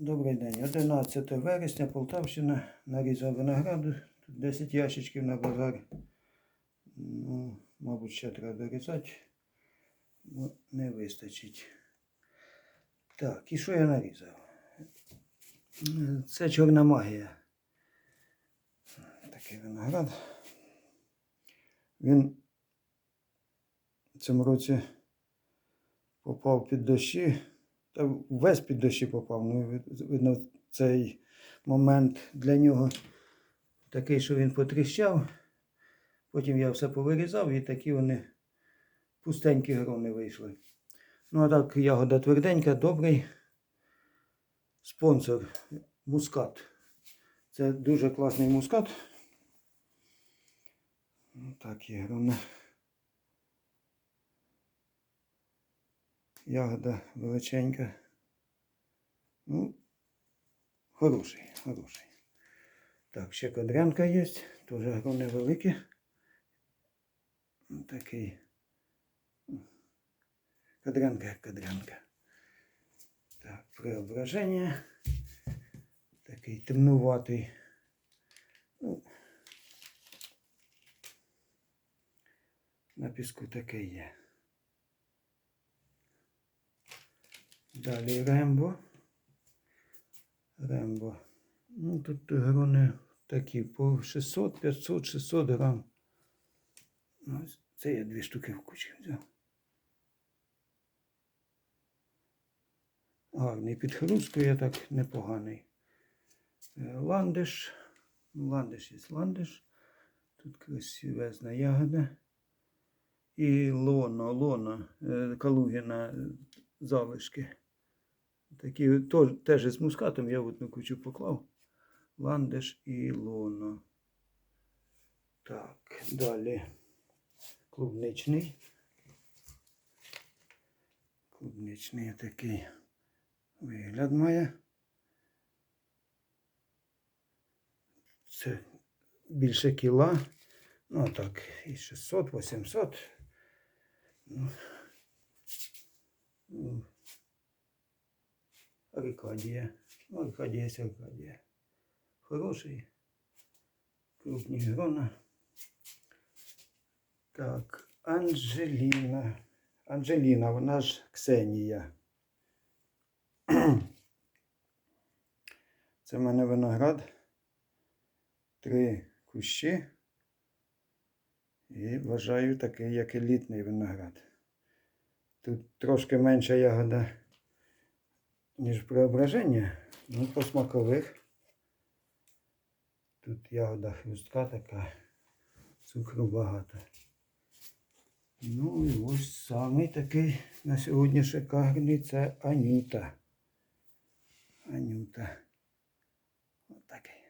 Добрий день. 11 вересня Полтавщина нарізав винограду. Тут 10 ящичків на базар. Ну, мабуть, ще треба дорізати. Бо не вистачить. Так, і що я нарізав? Це чорна магія. Такий виноград. Він в цьому році попав під дощі. Та весь під дощі попав. Ну, вид- видно, цей момент для нього такий, що він потріщав. Потім я все повирізав і такі вони пустенькі грони вийшли. Ну, а так, ягода тверденька, добрий. Спонсор мускат. Це дуже класний мускат. Ну, Так, є грони. Ягода величенька. Ну, хороший, хороший. Так, ще кадрянка є, теж грони великі. Ну, Такий. Кадрянка, як кадрянка. Так, преображення. Такий темнуватий. Ну, на піску таке є. Далі Рембо. Рембо. Ну, тут грони такі по 600, 500, 600 грам. Ну, це я дві штуки в кучі взяв. Гарний під хрусткою, так непоганий. Ландиш. Ну, Ландиш є ландиш. Тут красивезна ягода. І лоно, лоно, е, Калугіна залишки. Такі то- теж з мускатом я в одну кучу поклав. Ландиш і лоно. Так, далі. Клубничний. Клубничний такий вигляд має. Це більше кіла. Ну, так, і 600, 800. Ну, ну, Аркадія. Ну, Аркадія є Аркадія. Хороший. Крупні грона. Так, Анжеліна. Анжеліна, вона ж Ксенія. Це в мене виноград. Три кущі. І вважаю такий, як елітний виноград. Тут трошки менша ягода, ніж преображення. Ну, по смакових. Тут ягода хрустка така, цукру багато. Ну і ось самий такий на сьогодні шикарний це Анюта. Анюта. Ось такий.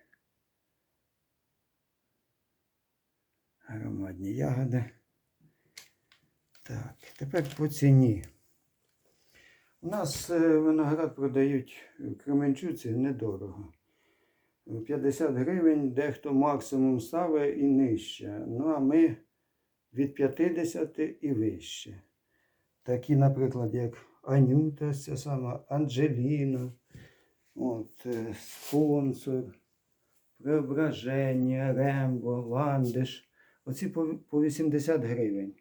Ароматні ягоди. Так, тепер по ціні. У нас е, виноград продають в Кременчуці недорого. 50 гривень, дехто максимум ставить і нижче. Ну, а ми від 50 і вище. Такі, наприклад, як Анюта, ця сама Анджеліна, от, е, спонсор, Преображення, Рембо, Ландиш. Оці по, по 80 гривень.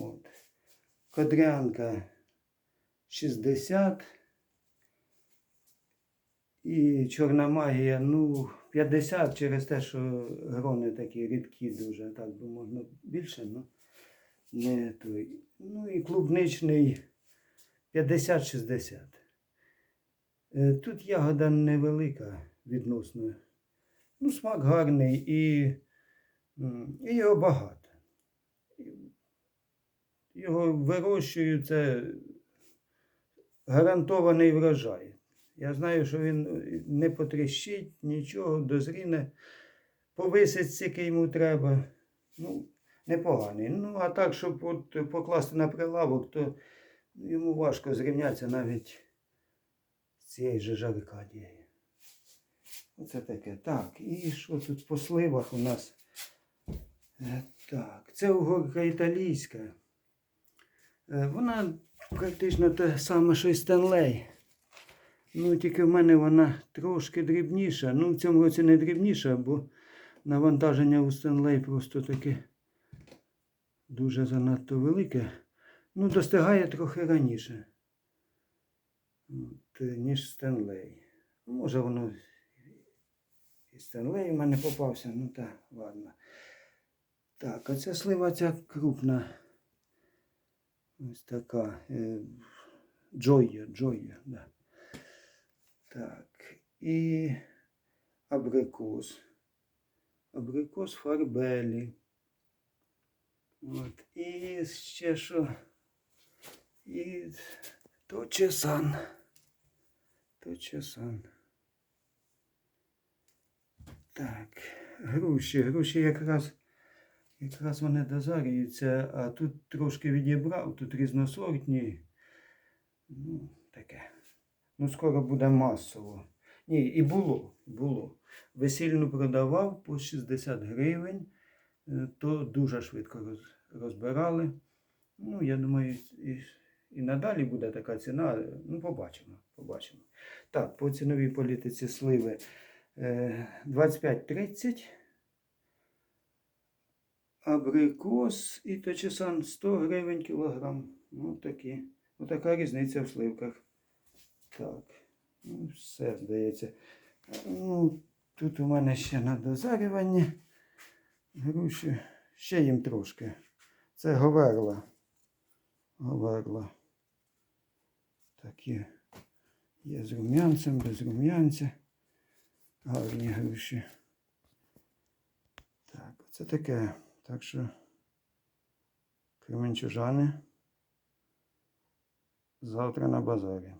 От. Кодрянка 60. І чорна магія, ну, 50 через те, що грони такі рідкі дуже, так би можна більше, ну не той. Ну і клубничний 50-60. Е, Тут ягода невелика відносно. Ну, смак гарний і, і його багато. Його вирощують, це гарантований врожай. Я знаю, що він не потріщить, нічого, дозріне, повисить, скільки йому треба. Ну, непоганий. Ну, а так, щоб от покласти на прилавок, то йому важко зрівнятися навіть з цією же ж Оце таке. Так, і що тут по сливах у нас? Е, Так, це угорка італійська. Е, Вона практично те саме, що і Стенлей. Ну, тільки в мене вона трошки дрібніша. Ну, в цьому році не дрібніша, бо навантаження у Стенлей просто таке дуже занадто велике. Ну, достигає трохи раніше, от, ніж Стенлей. Може, воно і Стенлей в мене попався, ну так, ладно. Так, а ця слива ця крупна. Ось така. Е, Джоя, Джоя, да. Так. І абрикос. Абрикос фарбелі. От. І ще що. І точесан. Точесан. Так. Груші. Груші якраз, якраз вони дозарюються, а тут трошки відібрав, тут різносортні. Ну, таке. Ну, скоро буде масово. Ні, і було, було. Весільну продавав по 60 гривень, е, то дуже швидко розбирали. Ну, я думаю, і, і надалі буде така ціна. Ну, побачимо. побачимо. Так, по ціновій політиці сливи е, 25-30. Абрикос і точесан 100 гривень кілограм. Ну, такі. Отака різниця в сливках. Так. Ну, все, здається. Ну, тут у мене ще на дозарюванні. Груші. Ще їм трошки. Це говерла. Говерла. Такі. Є з рум'янцем, без рум'янця. Гарні груші. Так, це таке. Так що кременчужани завтра на базарі.